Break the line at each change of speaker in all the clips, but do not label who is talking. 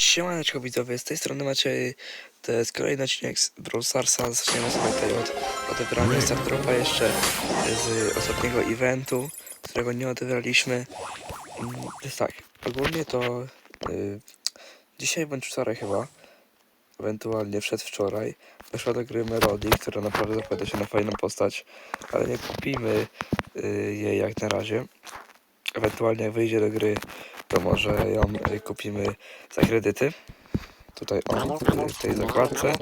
Siemaneczko widzowie, z tej strony macie to jest kolejny odcinek z Brawl Starsa. Zaczniemy sobie tutaj od odebrania Stardropa jeszcze z ostatniego eventu, którego nie odebraliśmy. Mm, To jest tak, ogólnie to y, dzisiaj bądź wczoraj chyba, ewentualnie przedwczoraj, weszła do gry Melody, która naprawdę zapowiada się na fajną postać, ale nie kupimy y, jej jak na razie. Ewentualnie jak wyjdzie do gry, to może ją y, kupimy za kredyty. Tutaj o, w tej zakładce.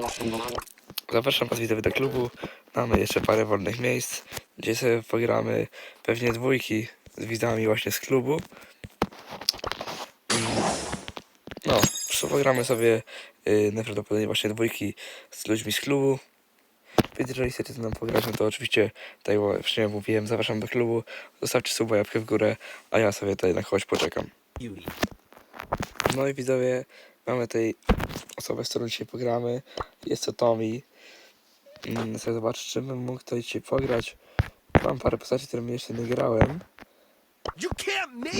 Zapraszam Was widzowie do klubu. Mamy jeszcze parę wolnych miejsc, gdzie sobie pogramy pewnie dwójki z widzami właśnie z klubu. No, pogramy sobie y, najprawdopodobniej właśnie dwójki z ludźmi z klubu. Więc jeżeli chcecie ze mną pograć, no to oczywiście, tak jak wcześniej mówiłem, zapraszam do klubu. Zostawcie suba, łapkę w górę, a ja sobie tutaj na kogoś poczekam. No i widzowie, mamy tej osobę, z którą dzisiaj pogramy. Jest to Tommy. Mm, Chcę zobaczyć, czy bym mógł tutaj dzisiaj pograć. Mam parę postaci, którymi jeszcze nie grałem.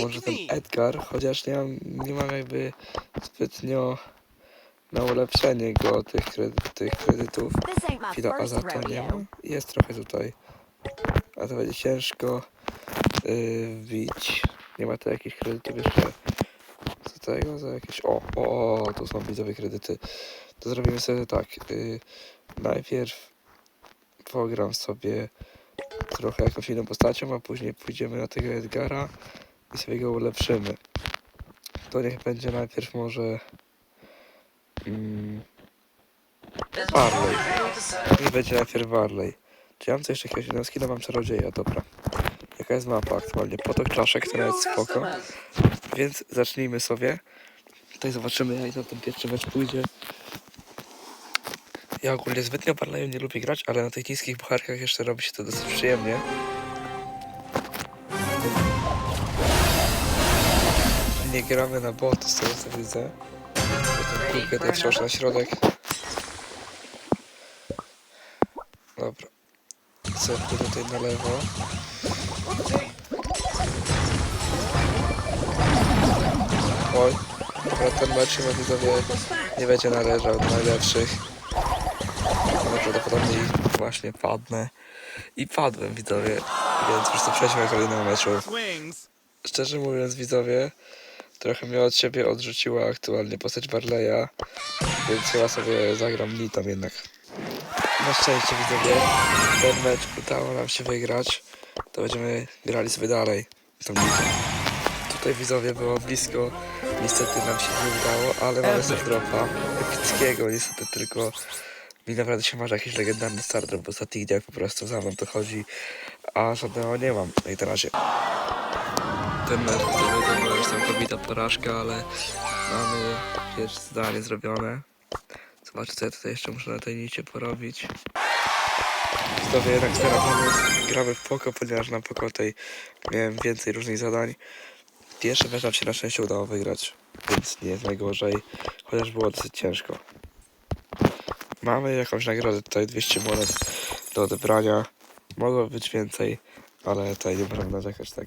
Może ten! Edgar, chociaż nie mam, nie mam jakby zbytnio na ulepszenie go tych, kredy, tych kredytów. Chwila, a za to nie ma.
rodeo.
Jest trochę tutaj. A to będzie ciężko yy, wbić. Nie ma tu jakichś kredytów jeszcze z tego, za jakieś... O, o, tu są widzowie kredyty. To zrobimy sobie tak. Yy, najpierw pogram sobie trochę jakąś inną postacią, a później pójdziemy na tego Edgara i sobie go ulepszymy. To niech będzie najpierw może... Mm, Barley. Niech będzie najpierw Barley. Czy ja mam coś jakiegoś innego skina? Mam czarodzieja, dobra. Jaka jest mapa aktualnie? Potok czaszek, to nawet spoko. Więc zacznijmy sobie. Tutaj zobaczymy jak na ten pierwszy mecz pójdzie. Ja ogólnie zbytnio Barleyem nie lubię grać, ale na tych niskich bucharkach jeszcze robi się to dosyć przyjemnie. Nie gramy na boty, z tego co widzę. Potem piłkę tutaj wciąż na środek. Dobra. Zerknę tutaj na lewo. Oj. Dobra, ten mecz chyba widzowie nie będzie należał do najlepszych. Najprawdopodobniej właśnie padnę. I padłem widzowie, więc już to przejdźmy do kolejnego meczu. Szczerze mówiąc widzowie, trochę mnie od siebie odrzuciła aktualnie postać Barleya, więc chyba sobie zagram Litom jednak. Na szczęście widzowie, ten mecz udało nam się wygrać, to będziemy grali sobie dalej. Tą. Tutaj widzowie było blisko, niestety nam się nie udało, ale mamy Stardropa epickiego, niestety tylko mi naprawdę się marzy jakiś legendarny Stardrop w ostatnich dniach po prostu za mną to chodzi, a żadnego nie mam. No i to razie ten mecz, który to była już całkowita porażka, ale mamy pierwsze zdanie zrobione. Zobaczę co ja tutaj jeszcze muszę na tej nicie porobić. Zdobię jednak teraz mamy, gramy w poko, ponieważ na poko tej miałem więcej różnych zadań. Pierwszy mecz nam się na szczęście udało wygrać, więc nie jest najgorzej, chociaż było dosyć ciężko. Mamy jakąś nagrodę tutaj 200 monet do odebrania. Mogło być więcej, ale tutaj nie można narzekać tak.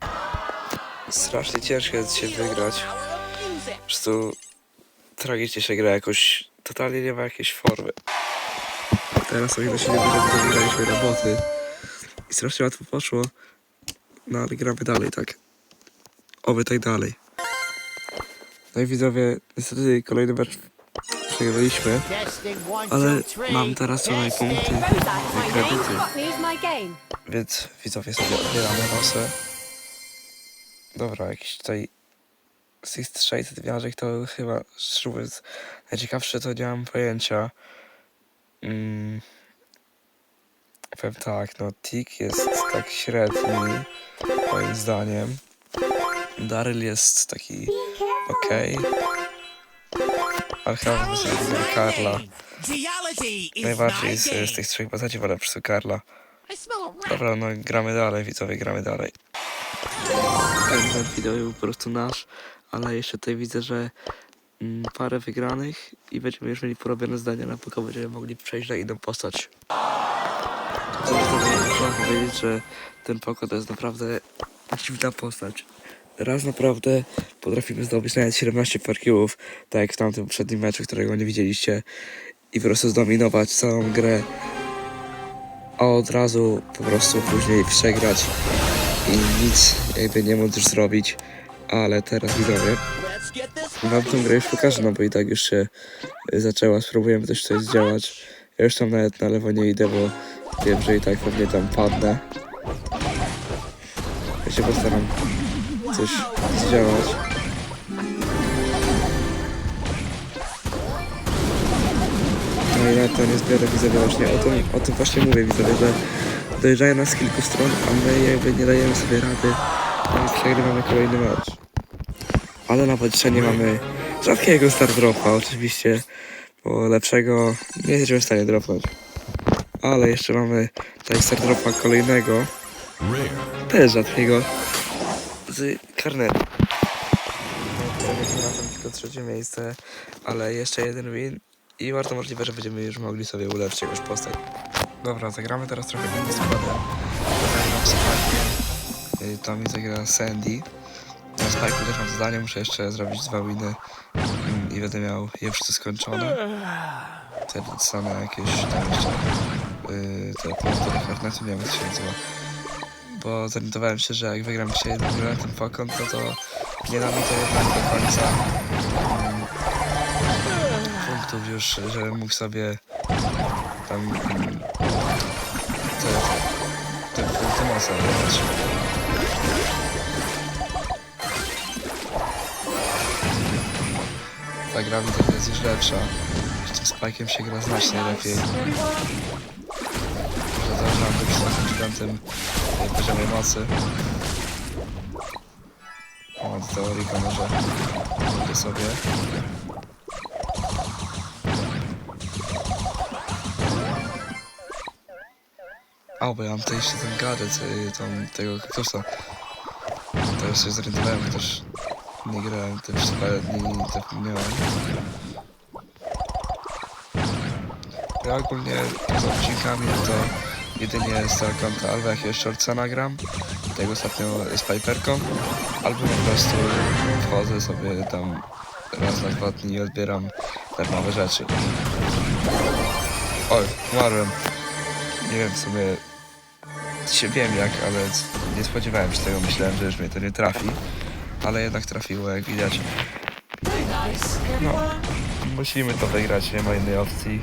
Strasznie ciężko jest się wygrać. Po prostu tragicznie się gra jakoś. Totalnie nie ma jakiejś formy. Teraz sobie do siebie wygrać, wygraliśmy roboty. I strasznie łatwo poszło. No ale gramy dalej, tak. Oby tak dalej. No i widzowie, niestety kolejny mecz przegraliśmy, ale mam teraz tutaj punkty i kredyty. Więc widzowie sobie odbieramy losy. Dobra, jakiś tutaj z tych 600 wiążek to chyba, szczerze najciekawsze to nie mam pojęcia. Mm. Powiem tak, no Tik jest tak średni, moim zdaniem. Daryl jest taki okej. Ale chyba bym sobie wybrał Karla. Najbardziej z, z tych trzech postaci wolę po prostu Karla. Dobra, no gramy dalej, widzowie, gramy dalej. Ten, wideo był po prostu nasz, ale jeszcze tutaj widzę, że parę wygranych i będziemy już mieli porobione zdania, na poko będziemy mogli przejść na inną postać. Muszę powiedzieć, że ten poko to jest naprawdę dziwna postać. raz naprawdę potrafimy zdobyć nawet 17 farkiłów, tak jak w tamtym poprzednim meczu, którego nie widzieliście i po prostu zdominować całą grę, a od razu po prostu później przegrać i nic jakby nie móc już zrobić, ale teraz widzowie, wam tą grę już pokażę, no bo i tak już się y, zaczęła, spróbujemy też coś zdziałać, ja już tam nawet na lewo nie idę, bo wiem, że i tak pewnie tam padnę. Ja się postaram coś zdziałać. No i na to nie zbiorę widzowie właśnie, o tym, o tym właśnie mówię widzowie, że dojeżdżają nas z kilku stron, a my jakby nie dajemy sobie rady i przegrywamy kolejny mecz. Ale na pocieszenie mamy rzadkiego star dropa oczywiście, bo lepszego nie jesteśmy w stanie dropnąć. Ale jeszcze mamy tutaj star dropa kolejnego, też rzadkiego, z karnetu. Na tym tylko trzecie miejsce, ale jeszcze jeden win i bardzo możliwe, że będziemy już mogli sobie ulepszyć jakąś postać. Dobra, zagramy teraz trochę innym składem. Zagramy Spike'ie. Y, To mi zagra Sandy. Na Spike'u też mam zadanie, muszę jeszcze zrobić dwa winy mm, i będę miał je wszystko skończone. Te same jakieś tam jeszcze yy, te punkty do karnetu, nie się nazywa. Bo zorientowałem się, że jak wygram dzisiaj jeden ten Falcon, to to nie da mi to jednak do końca mm, punktów już, żebym mógł sobie tam mm, te, te punkty mocy odebrać. Ta gra widzę, jest już lepsza. Z tym Spike'iem się gra znacznie lepiej. Że zaczynam do 39 poziomie mocy. O, do teorii może kupię sobie. A, bo ja mam tutaj jeszcze ten gadżet, y, tam tego kaktusa. Teraz się zorientowałem, też nie grałem te przez parę dni zapomniałem. Ja ogólnie poza odcinkami to jedynie z konta albo jakiegoś shortsa nagram, tego ostatnio z Piperką, albo po prostu wchodzę sobie tam raz na dwa dni i odbieram darmowe rzeczy. Oj, umarłem. Nie wiem w sumie się wiem jak, ale nie spodziewałem się tego, myślałem, że już mnie to nie trafi, ale jednak trafiło, jak widać. No, musimy to wygrać, nie ma innej opcji,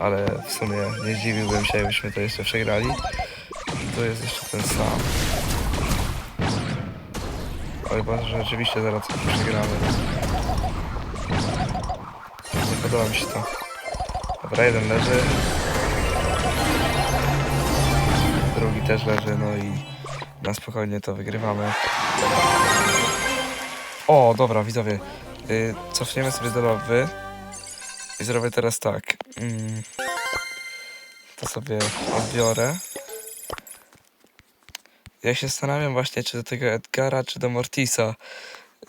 ale w sumie nie zdziwiłbym się, jakbyśmy to jeszcze przegrali. Tu jest jeszcze ten sam. Boże, że rzeczywiście zaraz coś przegramy. Nie podoba mi się to. Dobra, jeden leży. Drugi też leży, no i na spokojnie to wygrywamy. O, dobra, widzowie. Y, cofniemy sobie do lobby. I zrobię teraz tak. Mm, to sobie odbiorę. Ja się zastanawiam właśnie, czy do tego Edgara, czy do Mortisa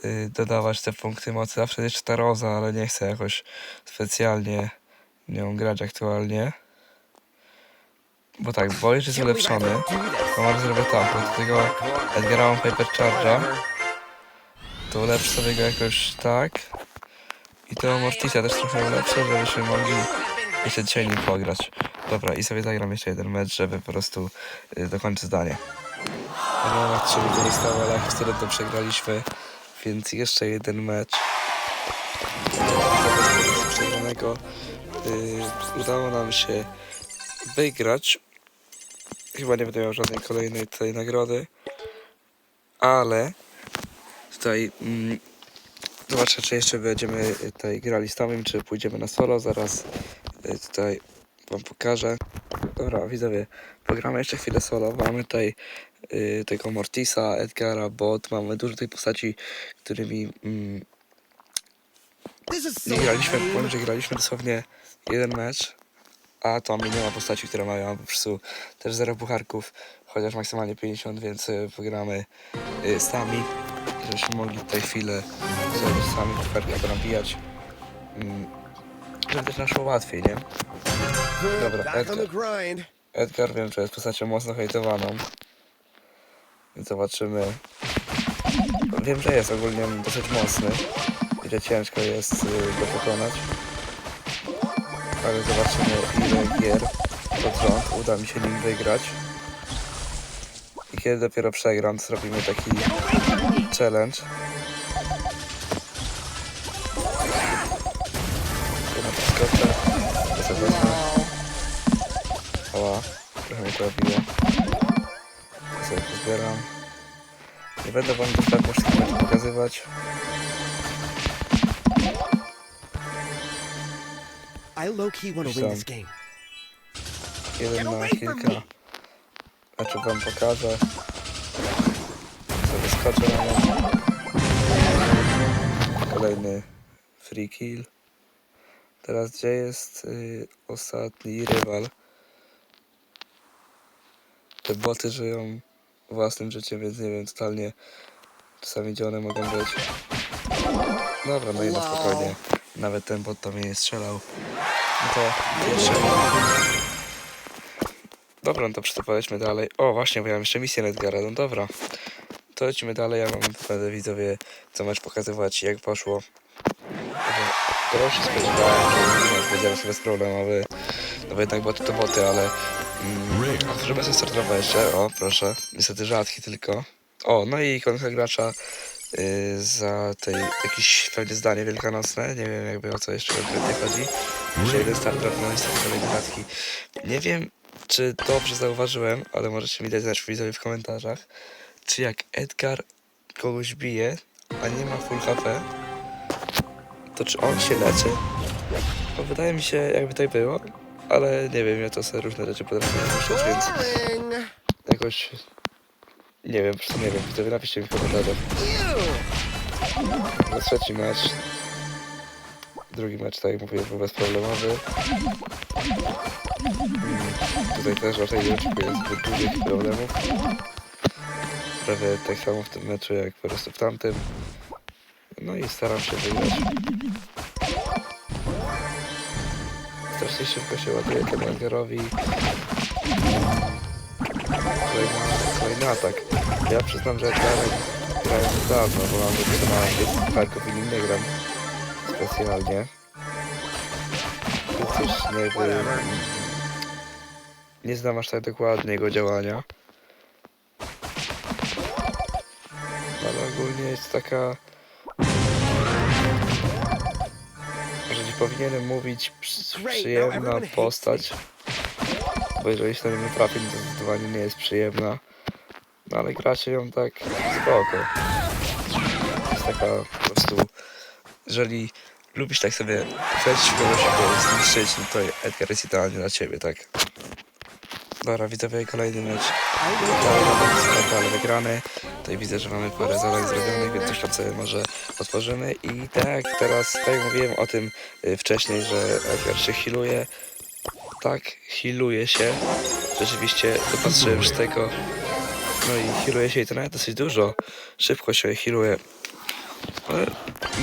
y, dodawać te punkty mocy. Zawsze jest ta Roza, ale nie chcę jakoś specjalnie nią grać aktualnie. Bo tak, bo już jest ulepszony. To może zrobię tak, bo do tego Edgara mam Paper Charge'a. To ulepszę sobie go jakoś tak. I to Mortisa też trochę ulepszę, żebyśmy mogli jeszcze dzisiaj nim pograć. Dobra, i sobie zagram jeszcze jeden mecz, żeby po prostu y, dokończyć zdanie. Na trzy wykorzystało, ale wtedy to przegraliśmy, więc jeszcze jeden mecz. Przegranego y, udało nam się wygrać. Chyba nie będę miał żadnej kolejnej tutaj nagrody, ale tutaj mm, zobaczę, czy jeszcze będziemy tutaj grali z Tomem, czy pójdziemy na solo. Zaraz y, tutaj wam pokażę. Dobra, widzowie, pogramy jeszcze chwilę solo. Mamy tutaj y, tego Mortisa, Edgara, Bot. Mamy dużo tej postaci, którymi mm, nie graliśmy, powiem, że graliśmy dosłownie jeden mecz, a to mi nie ma postaci, które mają po prostu też 0 pucharków, chociaż maksymalnie 50, więc y, pogramy y, sami, żebyśmy mogli tutaj chwilę sobie sami pucharki nabijać, mm, żeby też nam szło łatwiej, nie? Dobra, Edgar. Edgar wiem, że jest postacią mocno hejtowaną, więc zobaczymy, Wiem, że jest ogólnie dosyć mocny i że ciężko jest y, go pokonać. Ale zobaczymy ile gier pod rząd uda mi się nim wygrać. I kiedy dopiero przegram, zrobimy taki challenge. Tu. To sobie wezmę. Oła, trochę mnie to obiło. To sobie pozbieram. Nie będę wam dokładnie wszystkich meczów pokazywać.
I low key want to win this game.
Jeden na kilka meczów wam pokażę. Na. Kolejny free kill. Teraz gdzie jest y, ostatni rywal? Te boty żyją własnym życiem, więc nie wiem totalnie czasami gdzie one mogą być. Dobra, no i na spokojnie. Nawet ten bot to mnie nie strzelał. No to pierwszy. Dobra, no to przystępowaliśmy dalej. O, właśnie, bo ja mam jeszcze misję Edgara, no dobra. To lecimy dalej, ja wam będę widzowie co mecz pokazywać, jak poszło. To się spodziewałem, że mecz będzie raczej bezproblemowy. No bo jednak boty to boty, ale... Mm, żeby sobie startować jeszcze, o proszę. Niestety rzadki tylko. O, no i ikonka gracza y, za tej jakieś pewnie zdanie wielkanocne. Nie wiem jakby o co jeszcze konkretnie chodzi. Że jeden start drop, no niestety kolejny rzadki. Nie wiem, czy dobrze zauważyłem, ale możecie mi dać znać widzowie w komentarzach, czy jak Edgar kogoś bije, a nie ma full HP, to czy on się leczy? Bo wydaje mi się, jakby tak było, ale nie wiem, ja to sobie różne rzeczy potrafię myśleć, więc jakoś... Nie wiem, po prostu nie wiem, widzowie napiszcie mi w komentarzach. Na trzeci mecz. Drugi mecz, tak jak mówiłem, był bezproblemowy. Mm, Tutaj też raczej nie oczekuję zbyt dużych problemów. Prawie tak samo w tym meczu, jak po prostu w tamtym. No i staram się wygrać. Strasznie szybko się ładuje ten Edgarowi. Kolejny, kolejny atak. Ja przyznam, że Edgarem grałem dawno, bo mam wykonałem tych parków i nie gram specjalnie. Więc już nie. Nie znam aż tak dokładnie jego działania. Ogólnie jest taka... Może nie powinienem mówić przy- przyjemna postać. Bo jeżeli się na nią trafi, to zdecydowanie nie jest przyjemna. No ale gra się ją tak spoko. Jest taka po prostu... Jeżeli lubisz tak sobie w kogoś go zniszczyć, no to Edgar jest idealnie dla ciebie, tak? Dobra, widzowie, kolejny mecz. Dalej wygrany. Tutaj widzę, że mamy parę zadań zrobionych, więc tam sobie może otworzymy. I tak, teraz, tak jak mówiłem o tym y, wcześniej, że Edgar się healuje. Tak, healuje się. Rzeczywiście dopatrzyłem się tego. No i healuje się i to nawet dosyć dużo. Szybko się healuje. Ale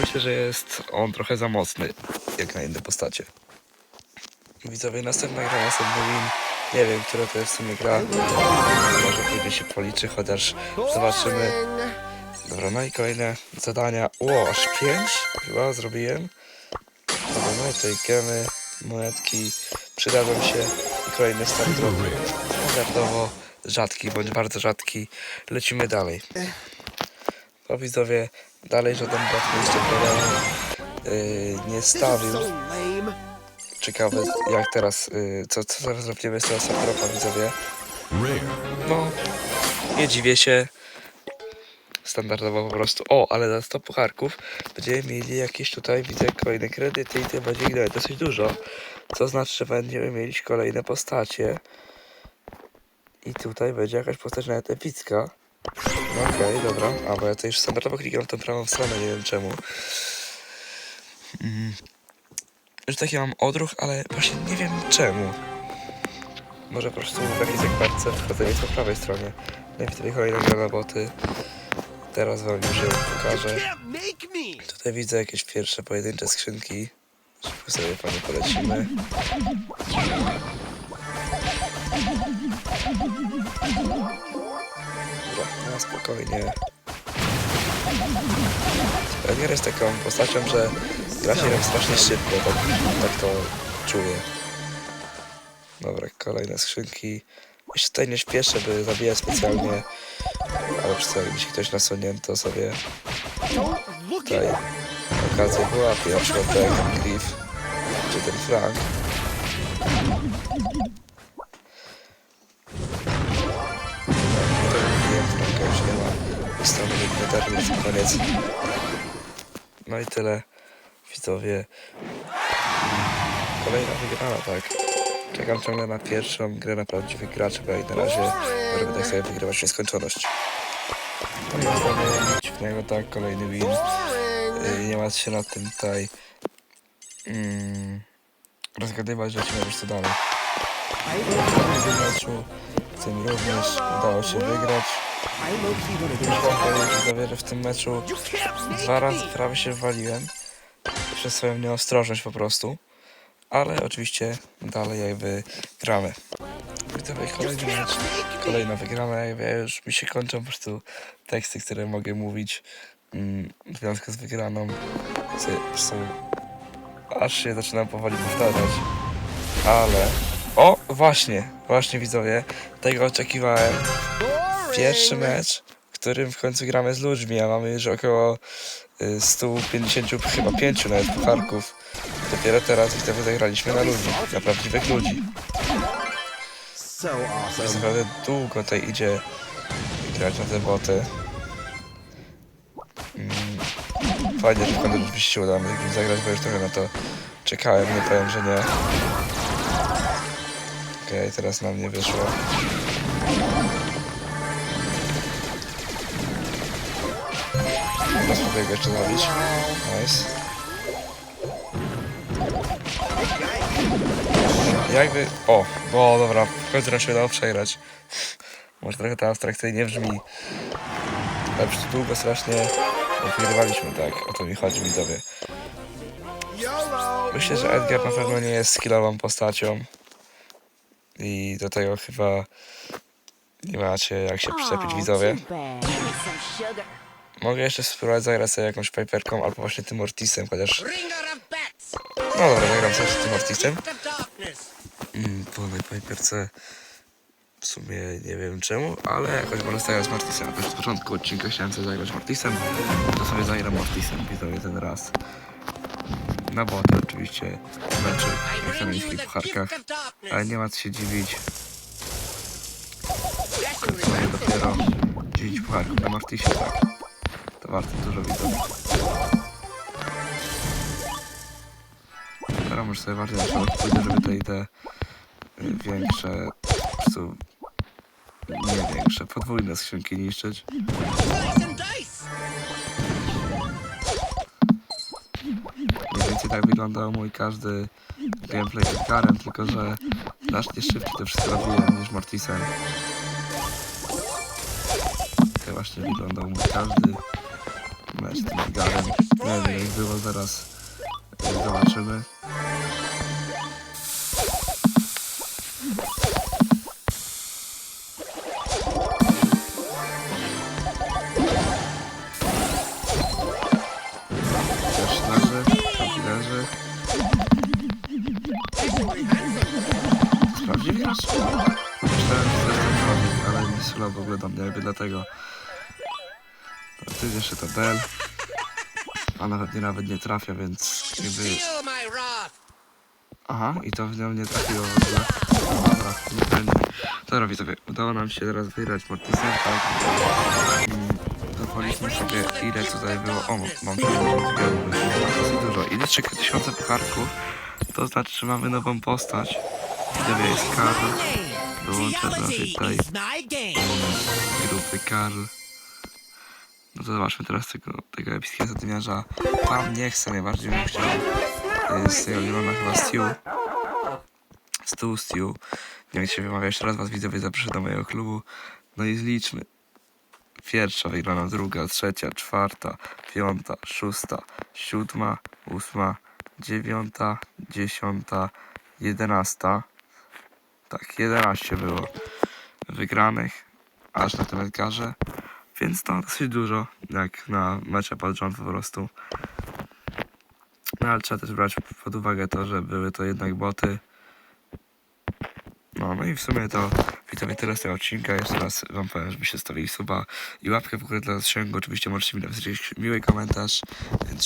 myślę, że jest on trochę za mocny, jak na inne postacie. Widzowie, następna gra, następny win. Nie wiem, która to jest w sumie gra. Może później się policzy, chociaż zobaczymy. Dobra, no i kolejne zadania. Ło, aż pięć chyba zrobiłem. Dobra, no i tutaj gemy, monetki przydadzą się. I kolejny start drop. Standardowo rzadki, bądź bardzo rzadki. Lecimy dalej. To widzowie, dalej żaden brat jeszcze yy, nie stawił. Ciekawe jak teraz, yy, co, co zaraz zrobimy z tego startropa widzowie. No, nie dziwię się. Standardowo po prostu. O, ale za 100 pucharków będziemy mieli jakieś tutaj, widzę, kolejne kredyty i to będzie ich dosyć dużo. Co znaczy, że będziemy mieli kolejne postacie. I tutaj będzie jakaś postać nawet epicka. No okej, dobra. A, bo ja tutaj już standardowo klikam w tą prawą stronę, nie wiem czemu. Mm. Już taki mam odruch, ale właśnie nie wiem czemu. Może po prostu w jakiejś zakładce wchodzenie po prawej stronie. No i widzę kolejne gra boty. Teraz wam już ją pokażę. Tutaj widzę jakieś pierwsze pojedyncze skrzynki. Szybko sobie panie polecimy. Dobra, na spokojnie. Edgar jest taką postacią, że gra się nim strasznie szybko, tak, tak to czuję. Dobra, kolejne skrzynki. Ja tutaj nie śpieszę, by zabijać specjalnie, ale przez to jakby się ktoś nasunięto sobie
Don't look
tutaj okazję wyłapie, na przykład tak ten Griff, czy ten Frank. To wiem, Franka już nie ma. Netherlands na koniec. No i tyle, widzowie. Kolejna wygrana, tak. Czekam ciągle na pierwszą grę na prawdziwych graczy, bo jak na razie robię tak sobie wygrywać nieskończoność. No i mamy nic dziwnego, tak, kolejny win. Y, Nie ma się nad tym tutaj mm, rozgadywać, lecimy już co dalej. W tym meczu, tym również udało się wygrać. Że w tym meczu dwa razy prawie się waliłem przez swoją nieostrożność po prostu. Ale oczywiście dalej jakby gramy. Widzowie, kolejny mecz, kolejna wygrana, jakby ja już mi się kończą po prostu teksty, które mogę mówić mm, w związku z wygraną. Aż się zaczynam powoli powtarzać. Ale... O, właśnie, właśnie widzowie, tego oczekiwałem. Pierwszy mecz, w którym w końcu gramy z ludźmi, a mamy już około y, 150 chyba 5 nawet pucharków. Dopiero teraz widzowie zagraliśmy na ludzi, na prawdziwych ludzi. Jest
awesome.
naprawdę długo tutaj idzie grać na te boty. Mm, Fajnie, że w końcu rzeczywiście się udało mi tak zagrać, bo już trochę na to czekałem, nie powiem, że nie. Okej, teraz na mnie wyszło. Teraz spróbuję go jeszcze zabić. Nice. Jakby... O, no dobra, w końcu nam się udało przegrać. Może trochę to abstrakcyjnie brzmi. Ale już długo strasznie wygrywaliśmy, tak? O to mi chodzi, widzowie. Myślę, że Edgar na pewno nie jest skillową postacią. I do tego chyba nie macie jak się przyczepić, widzowie. Mogę jeszcze spróbować zagrać sobie jakąś Piperką albo właśnie tym Mortisem, chociaż... No dobra, zagram sobie z tym
darkness.
Mm, po tej Piperce w sumie nie wiem czemu, ale jakoś wolę zagrać z Mortisem. Jakoś od początku odcinka chciałem sobie zagrać Mortisem, to sobie zagram Mortisem, widzowie, ten raz. Na boty oczywiście,
I you
miejskich
the
pucharkach, ale nie ma co się dziwić, sobie dopiero 9 pucharków na Mortisie, tak. To warto dużo widzowie. Teraz muszę sobie bardziej środek pójdę, żeby tutaj te y, większe, po prostu nie większe, podwójne skrzynki niszczyć. Mniej więcej tak wyglądał mój każdy gameplay z Edgarem, tylko że znacznie szybciej to wszystko robiłem niż Mortisem. Tak właśnie wyglądał mój każdy z tym Edgarem. Nie wiem jak było, zaraz zobaczymy. Też leży, tam leży. Sprawdzi gracz? Myślałem, że to jest ten człowiek, ale nie w ogóle do mnie, jakby dlatego. To tu jest jeszcze ta Bell. A nawet nie, nawet nie trafia, więc jakby... Aha, i to w nią nie trafiło w ogóle. Dobra, nie będzie. Dobra widzowie, udało nam się teraz wygrać Mortisem, tak? Dowoliliśmy sobie ile tutaj było. O, mam 60 milionów, dosyć dużo. Ile czeka tysiące pucharków, to znaczy, że mamy nową postać. Widzowie jest Karl. Dołączę do naszej tej grupy Karl. No to zobaczmy teraz tego, tego epickiego zadymiarza. Tam nie chcę, najbardziej bym chciał y, z tego zielona chyba Stew. Stu, Stew. Nie wiem się wymawia, jeszcze raz was widzowie zaproszę do mojego klubu. No i zliczmy. Pierwsza wygrana, druga, trzecia, czwarta, piąta, szósta, siódma, ósma, dziewiąta, dziesiąta, jedenasta. Tak, jedenaście było wygranych, aż na tym Edgarze. Więc to dosyć dużo, jak na mecze rząd po prostu. No ale trzeba też brać pod uwagę to, że były to jednak boty. No, no i w sumie to widzowie tyle z tego odcinka. Jeszcze raz wam powiem, żebyście stawili suba i łapkę w górę dla zasięgu. Oczywiście możecie mi napisać jakiś miły komentarz. Więc